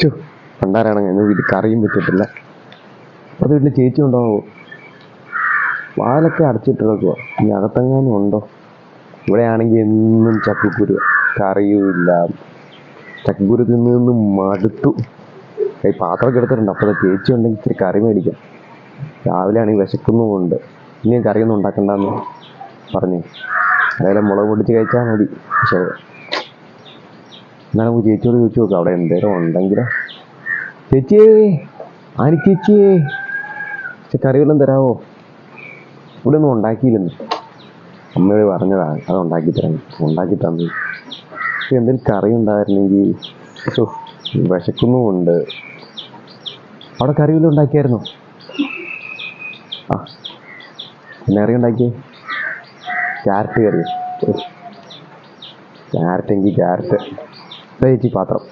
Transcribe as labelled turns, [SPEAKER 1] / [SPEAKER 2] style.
[SPEAKER 1] ചു പണ്ടാരാണ് ഞങ്ങൾ വീട്ടിൽ കറിയും വെച്ചിട്ടില്ല. അത് വീട്ടിൽ ചേച്ചി ഉണ്ടാവോ. വാലൊക്കെ അടച്ചിട്ടിറക്കുക ഇനി അകത്തെങ്ങാനും ഉണ്ടോ? ഇവിടെയാണെങ്കിൽ എന്നും ചക്കക്കുരു. കറിയും ഇല്ല ചക്കക്കുരു തിന്ന് നിന്ന് മടുത്തു. ഈ പാത്രമൊക്കെ എടുത്തിട്ടുണ്ട് അപ്പോൾ ചേച്ചി ഉണ്ടെങ്കിൽ ഇച്ചിരി കറി മേടിക്കാം. രാവിലെ ആണെങ്കിൽ വിശക്കുന്നുമുണ്ട് ഇനി കറിയൊന്നും ഉണ്ടാക്കണ്ടെന്ന് പറഞ്ഞു. അതായത് മുളക് പൊടിച്ച് കഴിച്ചാൽ മതി. പക്ഷേ എന്നാലും നമുക്ക് ചേച്ചിയോട് ചോദിച്ചു നോക്കാം. അവിടെ എന്തേലും ഉണ്ടെങ്കിൽ ചേച്ചി ആനി പക്ഷെ കറി വല്ലതും തരാമോ ഇവിടെ ഒന്നും ഉണ്ടാക്കിയില്ലെന്ന്. അമ്മയോട് പറഞ്ഞതാണ് അത് ഉണ്ടാക്കി തരാൻ ഉണ്ടാക്കി തന്നു. എന്തെങ്കിലും കറി ഉണ്ടായിരുന്നെങ്കിൽ വിശക്കുന്നുമുണ്ട്. അവിടെ കറി വല്ലതും ഉണ്ടാക്കിയായിരുന്നോ? ആ പിന്നെ കറി ഉണ്ടാക്കിയേ? ക്യാരറ്റ് കറി. ക്യാരറ്റ് എങ്കിൽ ക്യാരറ്റ്. ദൈത്യപാത്രം